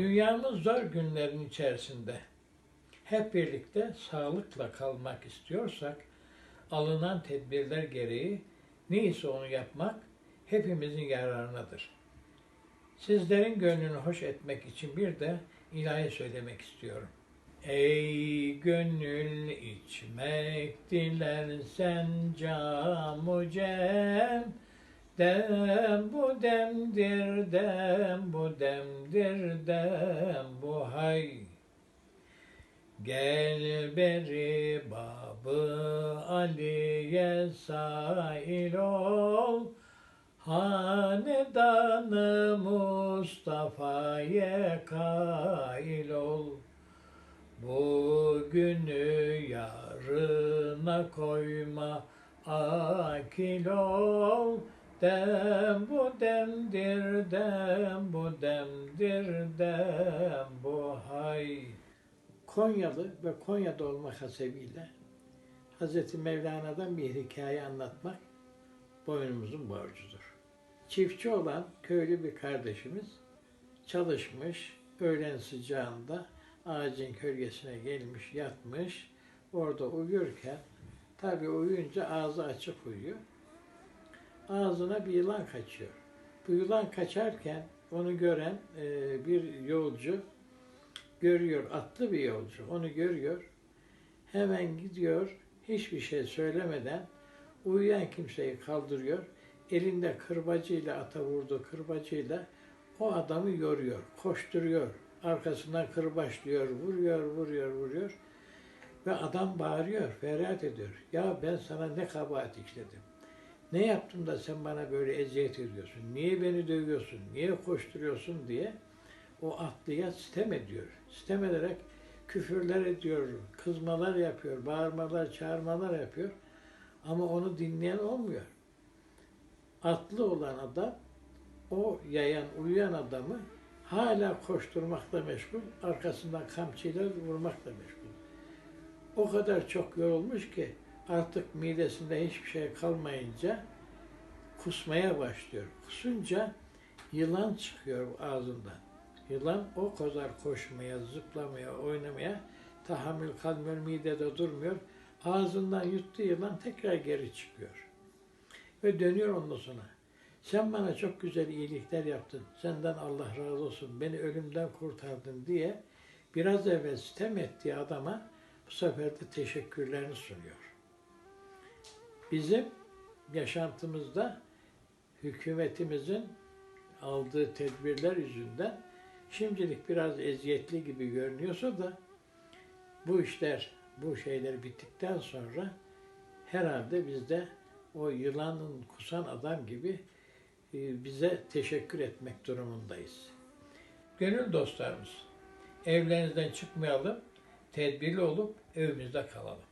Dünyamız zor günlerin içerisinde hep birlikte sağlıkla kalmak istiyorsak alınan tedbirler gereği neyse onu yapmak hepimizin yararınadır. Sizlerin gönlünü hoş etmek için bir de ilahi söylemek istiyorum. Ey gönül içmek dilersen camu cem Dem bu demdir dem bu demdir dem bu hay. Gel beri babı Ali'ye sail ol. Hanedanı Mustafa'ya kail ol. Bugünü yarına koyma akil ol Dem bu demdir dem bu demdir dem bu hay Konyalı ve Konya'da olmak hasebiyle Hz. Mevlana'dan bir hikaye anlatmak boynumuzun borcudur. Çiftçi olan köylü bir kardeşimiz çalışmış, öğlen sıcağında ağacın gölgesine gelmiş, yatmış. Orada uyurken, tabi uyuyunca ağzı açık uyuyor. Ağzına bir yılan kaçıyor. Bu yılan kaçarken onu gören e, bir yolcu görüyor, atlı bir yolcu, onu görüyor. Hemen gidiyor, hiçbir şey söylemeden uyuyan kimseyi kaldırıyor. Elinde kırbacıyla, ata vurduğu kırbacıyla o adamı yoruyor, koşturuyor. Arkasından kırbaçlıyor, vuruyor, vuruyor, vuruyor. Ve adam bağırıyor, feryat ediyor. Ya ben sana ne kabahat işledim. Ne yaptım da sen bana böyle eziyet ediyorsun? Niye beni dövüyorsun? Niye koşturuyorsun diye o atlıya sitem ediyor. Sitem ederek küfürler ediyor, kızmalar yapıyor, bağırmalar, çağırmalar yapıyor. Ama onu dinleyen olmuyor. Atlı olan adam o yayan, uyuyan adamı hala koşturmakla meşgul, arkasından kamçıyla vurmakla meşgul. O kadar çok yorulmuş ki artık midesinde hiçbir şey kalmayınca kusmaya başlıyor. Kusunca yılan çıkıyor ağzından. Yılan o kadar koşmaya, zıplamaya, oynamaya tahammül kalmıyor, midede durmuyor. Ağzından yuttu yılan tekrar geri çıkıyor. Ve dönüyor ondan sonra. Sen bana çok güzel iyilikler yaptın. Senden Allah razı olsun. Beni ölümden kurtardın diye biraz evvel sitem ettiği adama bu sefer de teşekkürlerini sunuyor. Bizim yaşantımızda hükümetimizin aldığı tedbirler yüzünden şimdilik biraz eziyetli gibi görünüyorsa da bu işler, bu şeyler bittikten sonra herhalde biz de o yılanın kusan adam gibi e, bize teşekkür etmek durumundayız. Gönül dostlarımız, evlerinizden çıkmayalım, tedbirli olup evimizde kalalım.